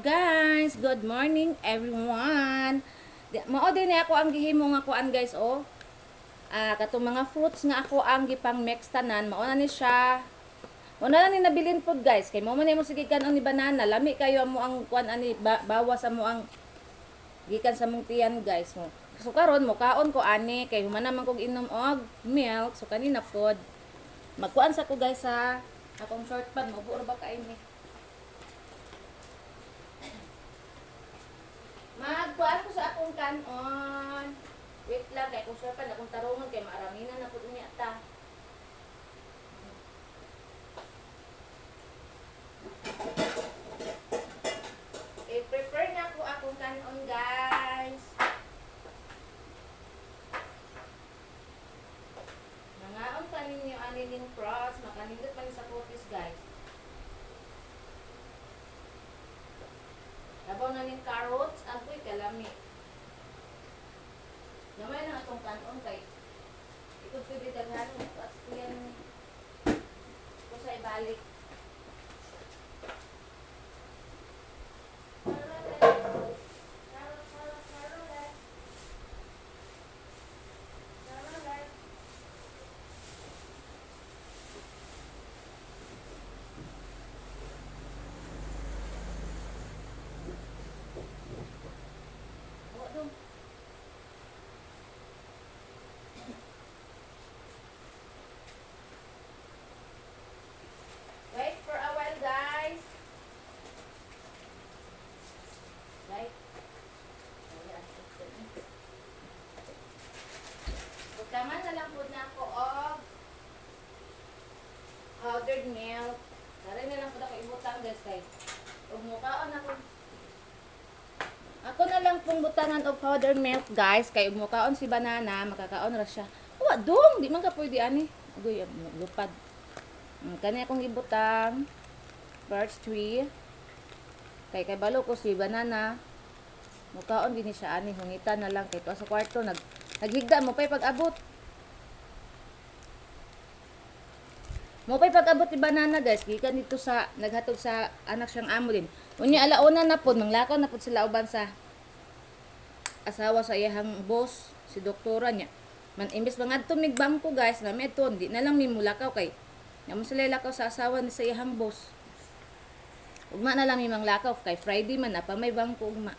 guys, good morning everyone. Mao din ako ang gihimo nga kuan guys oh. Ah, katong mga fruits nga ako ang gipang mix tanan, mao na ni siya. Mao na ni nabilin pod guys, kay mao man ni mo sige kanon ni banana, lami kayo mo ang kuan ani ba, bawas mo ang gikan sa mong tiyan guys mo. So karon mo kaon ko ani kay human naman kog inom og milk, so kanina pod. Magkuan sa ko guys sa akong short pad mo buo ba kay ni. Magkuan ko sa akong kanon. Wait lang, kay kung sure pa na kung tarungan kay maaraminan na po niya ta. I-prepare na ko akong kanon, guys. Nangaon pa ninyo anin yung cross, makanindot pa ni sa cookies, guys. Labaw na ning carrots, ang kuy kalami. Gamay na atong kanon kay ito pwede daghan ko yan ko sa ibalik. Oh, dong. Wait for a while, guys. Right? Ayan. Butaman na lang po na ako og powdered milk. Tara na lang po ako ibutang, guys, kay Ug mukaon ako. Ako na lang pong butangan og powdered milk, guys, kay ug mukaon si banana, makakaon ra siya. Wa dong, di man ka pwede ani. Agoy, lupad. Mm, kani akong ibutang birch tree. Kay kay balo ko si banana. Mukaon gini siya ani hungita na lang kay to sa kwarto nag naghigda mo pay pag-abot. Mo pay pag-abot ni banana guys, gikan dito sa naghatog sa anak siyang amo din. Unya alauna na pod manglakaw na pod sila uban sa asawa sa iyahang boss, si doktora niya. Man imbes mga tumig bangko guys, na meton, di na lang mi mulakaw kay nga mo sila lakaw sa asawa ni sa iyahang boss. Ugma na lang imang lakaw kay Friday man na pa may bangko ugma.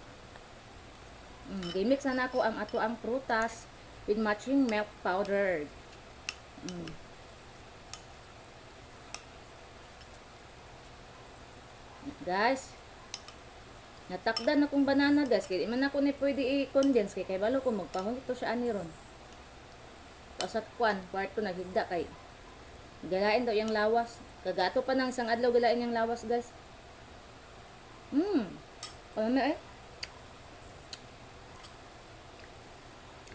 Mm, gimix na nako ang ato ang prutas with matching milk powder. Mm. Guys, natakdan na kong banana guys. Kaya man ako ni pwede i-condense kay kay balo ko magpahon ito siya ani ron. Tapos at kwan, kwarto naghigda kay Galain daw yung lawas. Kagato pa ng isang adlaw galain yung lawas, guys. Hmm. Ano na eh?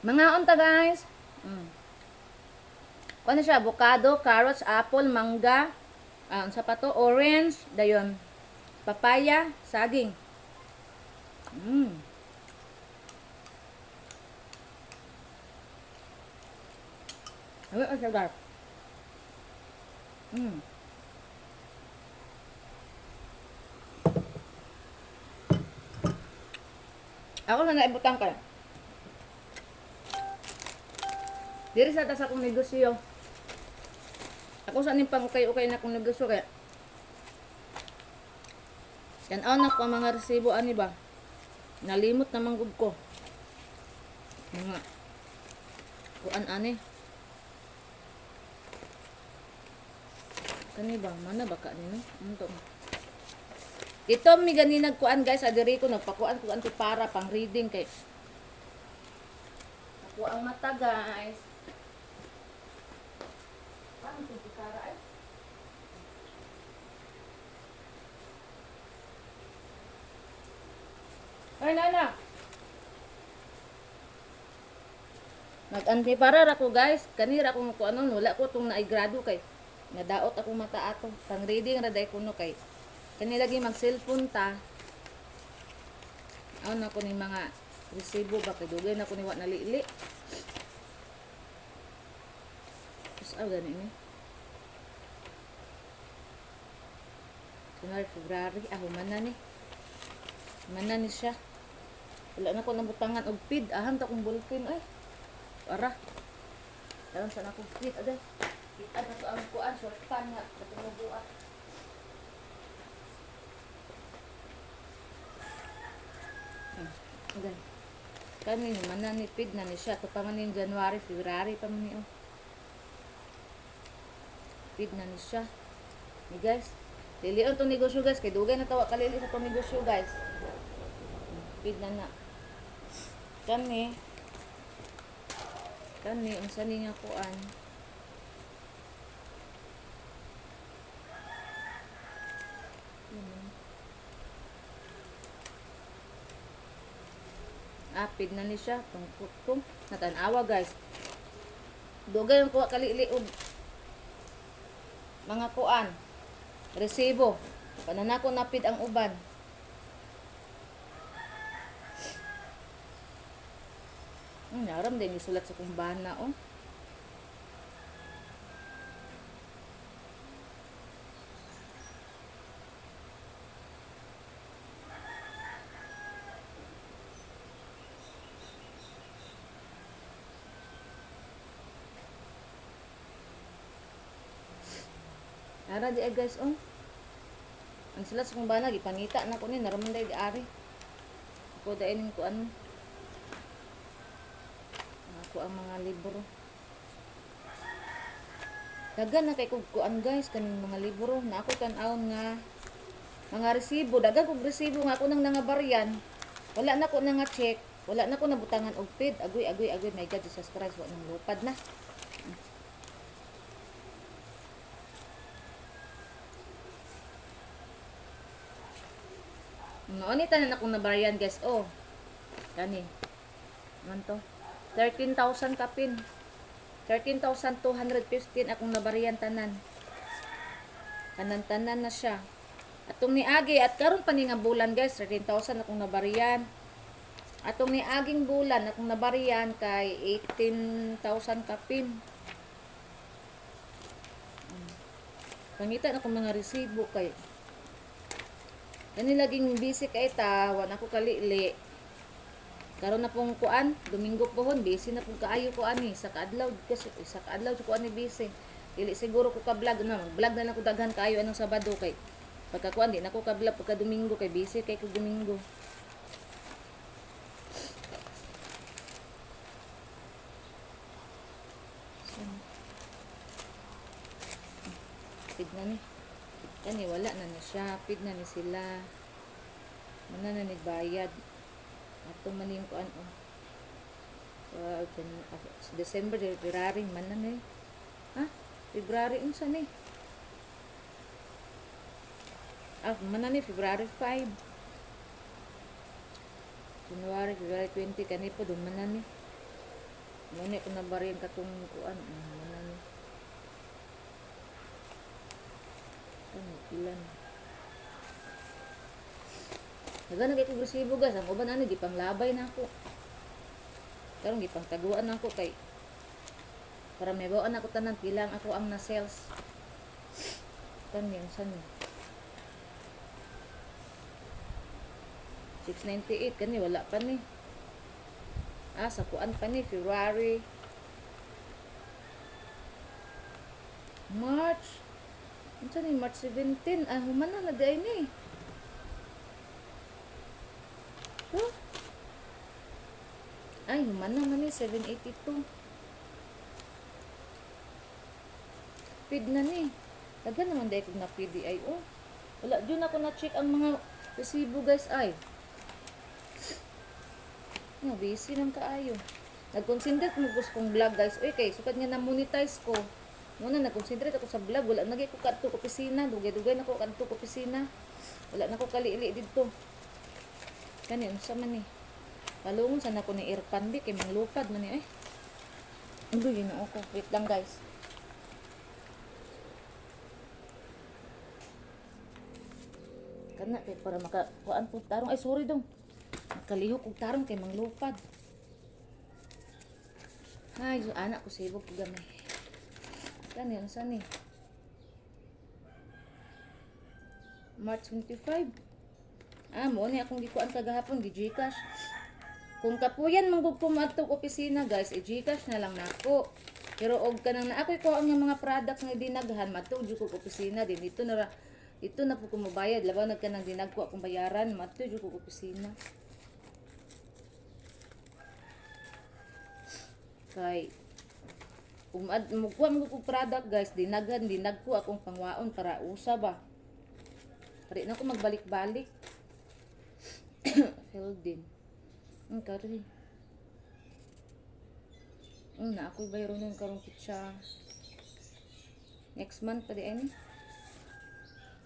Mga unta, guys. Hmm. Ano siya? Avocado, carrots, apple, mangga, ah, sa pa to? Orange, dayon. Papaya, saging. Hmm. Ano ang sarap? Mm. Ako na naibutang ka. Diri sa tas akong negosyo. Ako sa ning pangukay-ukay na akong negosyo kaya. Yan anak ko ang mga resibo ani ba. Nalimot na manggod ko. Mga kuan ani. Kani ba? Mana ba ka nino? Ano to? Ito mi gani nagkuan guys, adiri ko nagpakuan ko anti para pang reading kay Ako ang mata guys. Ito para ay? Nana. Nag-anti para ra ko guys. Kanira ko ko ano, wala ko tong naigrado kay nadaot ako mata ato pang reading ra day kuno kay kani lagi mag cellphone ta aw na ko ni mga resibo ba kay dugay na ko ni wa nalili Tapos aw gani ni January, February, ako man na ni. Mana ni siya. Wala na ko nabutangan og pid. Aham ta kong bulkin ay. Para. Dalam sa akong pid aday. Kita na to ang kuan short pan nga katong buat. Hmm. Aday. Kami ni mana ni pid na ni siya. Ito pa man yung January, February pa man ni oh. Pid na ni siya. Ni guys. Lilion tong negosyo guys. Kay dugay na tawa kalili sa tong negosyo guys. Pid na na. Kani. Kani. Ang sani nga kuan. Yun. Apid na ni siya. Tong kutong. Natanawa guys. Dugay ang kuha kalili og mga kuan. Resibo. Pananako napid ang uban. Naram din isulat sa kumbana oh. Ara di ay guys oh. Ang sulat sa kumbana gipangita na ko ni naraman di ari. Ako dainin ko ano. Ako ang mga libro. Dagan na kay kuan guys kaning mga libro na ako tan-awon nga mga resibo, dagan kog resibo nga ako nang nangabaryan. Wala na ko nga check, wala na ko nabutangan og pid. Agoy agoy agoy my God Jesus Christ wa nang lupad na. Noon ita na akong nabaryan guys. Oh. Kani. Man to. 13,000 kapin. 13,215 akong nabaryan tanan. Tanan-tanan na siya. Atong ni Agi at karon pa nga bulan guys, 13,000 akong nabaryan. Atong ni Aging bulan akong nabaryan kay 18,000 kapin. Hmm. Pangitan ako mga resibo kay Kani laging busy kay ta, wala ko kalili. Karon na pong kuan, Domingo pohon, busy na pong kaayo ko ani sa kaadlaw kasi sa kaadlaw ko ani busy. Dili siguro ko ka-vlog na, mag-vlog na lang ko daghan kaayo anong Sabado kay pagka kuan di na ko ka-vlog pagka Domingo kay busy kay ko Domingo. Pid na ni. Kani wala na na siya. Pid na ni sila. Mana na nagbayad. Ato man yung kuan oh. Wow, dyan, ah, December, February, man na ni. Ha? February, unsa ni? Ah, man na ni, February 5. January, February 20, kani po, doon man na ni. Muna ko na ba rin katong kuan. Ah, man na ni. Ano, ilan? Naga nagay kong resibo guys. Ang uban ano, di pang labay na ako. Karon gipang taguan na ako kay para may bawaan ako tanan pilang ako ang na sales. Kan yan san. 698 kani wala pa ni. Ah, sa kuan pa ni February. March. Unsa ni March 17? Ah, human na na day ni. Na man ni 782. Pid na ni. Taga naman dahil kong na PDI. Oh. Wala, dyan ako na-check ang mga resibo guys. Ay. Nga, busy lang kaayo. Nag-concentrate mo kong vlog guys. Uy, kay, sukat nga na-monetize ko. Muna, nag-concentrate ako sa vlog. Wala, nagay ko kadto ko opisina. Dugay-dugay na ko kadto ko opisina. Wala na ko kali-ili dito. Kani, unsa man ni? Palungon sana ko ni Irpan di kay manglupad man ni ay. Ano yun ako? Wait lang guys. Kana kay para maka kuan po tarong ay sorry dong. Nakalihok og tarong kay manglupad. Ay, so anak ko sibog ko gamay. Kani unsa ni? March 25. Ah, mo ni akong gikuan kagahapon gi Gcash. Kung kapuyan manggug ko maadtog opisina guys, i Gcash na lang nako. Pero og kanang na ako'y kuha nga mga products nga dinaghan matug jud ko opisina din dito na dito na po ko mobayad labaw nag kanang dinagko akong bayaran matug jud ko opisina. Kay kung ad magkuha mo ko product guys, dinaghan dinagko akong pangwaon para usa ba. Pare na ko magbalik-balik. Held din. Ang kari. Ang na ako bayro nun karong pitsa. Next month pa di ay.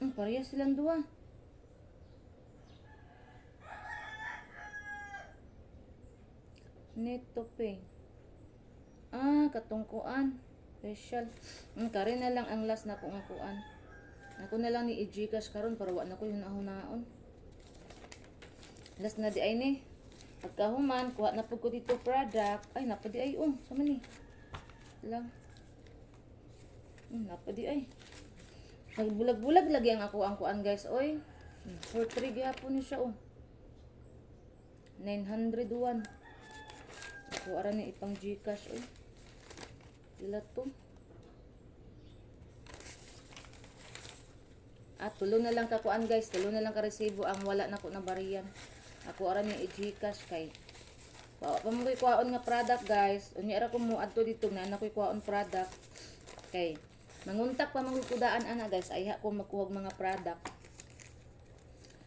Ang pareha silang duwa. Neto pay. Ah, katungkuan. Special. Ang kari na lang ang last na kong akuan. Ako na lang ni i-Gcash karon para wa na ko yung nahunaon. Last na di ay ni. Pagkahuman, kuha na po ko dito product. Ay, napadi ay um. Sama ni. Lang. Hmm, napadi ay. Nagbulag-bulag lagi ang ako ang kuan guys. Oy. Hmm, For 3 gihapon ni siya oh. 901. Ako ara ni ipang Gcash oy. Sila to. At tulo na lang kakuan guys, tulo na lang ka resibo ang wala na ko na bariyan. Ako ara ni i-Gcash kay Wa pa mo koy kuhaon nga product guys. Unya ra ko mo adto dito na na koy kuhaon product. Kay manguntak pa mangkudaan ana guys, ayha ko magkuha mga product.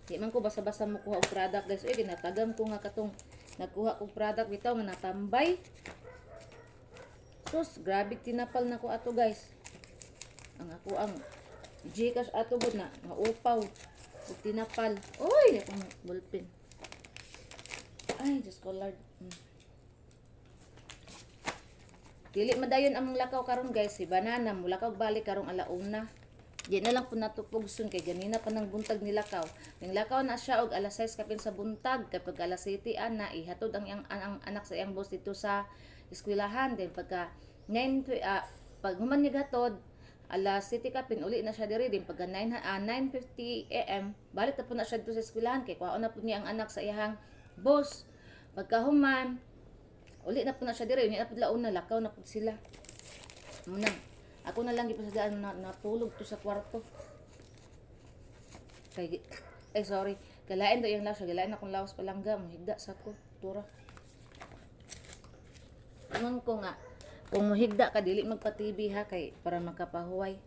Di man ko basa-basa mo kuha og product guys. Uy, ginatagam ko nga katong nagkuha kog product bitaw nga natambay. Sus, grabe tinapal na ko ato guys. Ang ako ang Gcash ato gud na maupaw. Tinapal. Uy, akong ballpen. Ay, Diyos ko Lord. Hmm. Dili madayon among lakaw karon guys, si banana mula kag balik karong alauna. Di na lang po natupugson kay ganina pa ng buntag ni lakaw. Ning lakaw na siya og alas 6 kapin sa buntag kapag alas 7 ana ihatod ang, ang, ang, anak sa iyang boss dito sa eskwelahan din pagka 9 to- ah, pag human ni gatod alas 7 kapin uli na siya diri din pagka 9 ah, 9:50 AM balik na po na siya dito sa eskwelahan kay kuha na po niya ang anak sa iyang boss. Pagka human uli na po na siya diri ni po laon na lakaw na po sila. Muna. Ako na lang gipasadaan na natulog to sa kwarto. Kay ay sorry. Galain daw yung lawas. Galain akong lawas palangga. Mahigda sa ko. Tura. Ingon ko nga. Kung mahigda ka, dili magpa-TV ha. Kay, para makapahuway.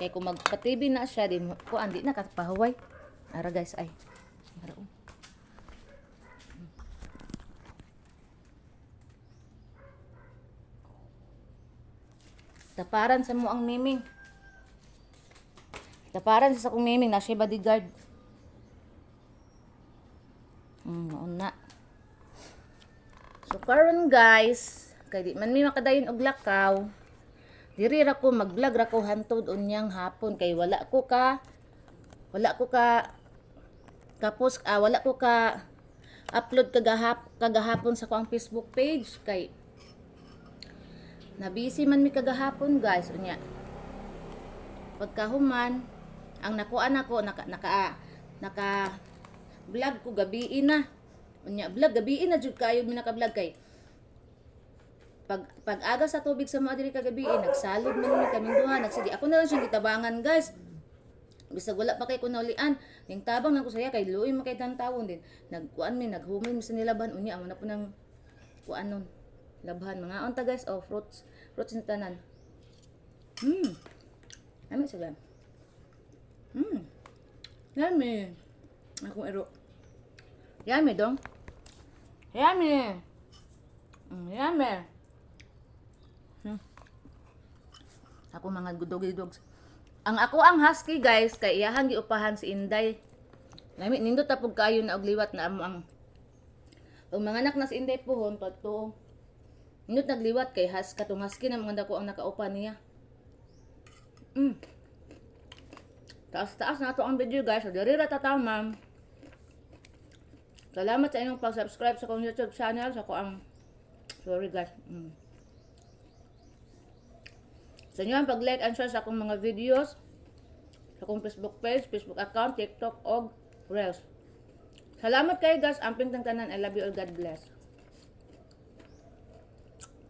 Kay kung magpa-TV na siya, di ko andi na kapahuway. Ara guys, ay. Ara, Taparan sa mo ang miming. Taparan sa akong miming na siya bodyguard. Hmm, noon. So karon guys, kay di man mi makadayon og lakaw. Diri ra ko mag-vlog ra ko hantod unyang hapon kay wala ko ka wala ko ka kapos ah, wala ko ka upload kagahap kagahapon sa ko Facebook page kay na busy man mi kagahapon guys unya. Pagkahuman ang nakuan ako naka naka naka vlog ko gabi na. Unya vlog gabi na jud kayo mi naka vlog kay. Pag pag aga sa tubig sa mga diri kagabi nagsalod man mi kaming duha nagsige ako na lang siyang gitabangan guys. Bisag wala pa kay ko naulian ning tabang lang ko saya kay luoy makay tawon din. Nagkuan mi naghumay mi sa nilaban unya amo na po nang kuan nun labhan mga unta guys oh fruits fruits na tanan hmm Ami sila. Hmm. Yummy. Akong ero. Yummy dong. Yummy. Mm, yummy. Hmm. Ako mga gudog-dogs. Ang ako ang husky guys, kay iyahang giupahan si Inday. Lami nindot tapog kayo na og liwat na amo ang ang mga anak na si Inday pohon pato. Nindot nagliwat kay has katong husky na mga dako ang nakaupa niya. Mm. Taas-taas na ito ang video guys. So, diri ra tatamam. Salamat sa inyong pag-subscribe sa kong YouTube channel. Sa ko. Sorry guys. Mm. Sa inyo ang pag-like and share sa akong mga videos. Sa akong Facebook page, Facebook account, TikTok, og Reels. Salamat kayo guys. Amping tang tanan. I love you all. God bless.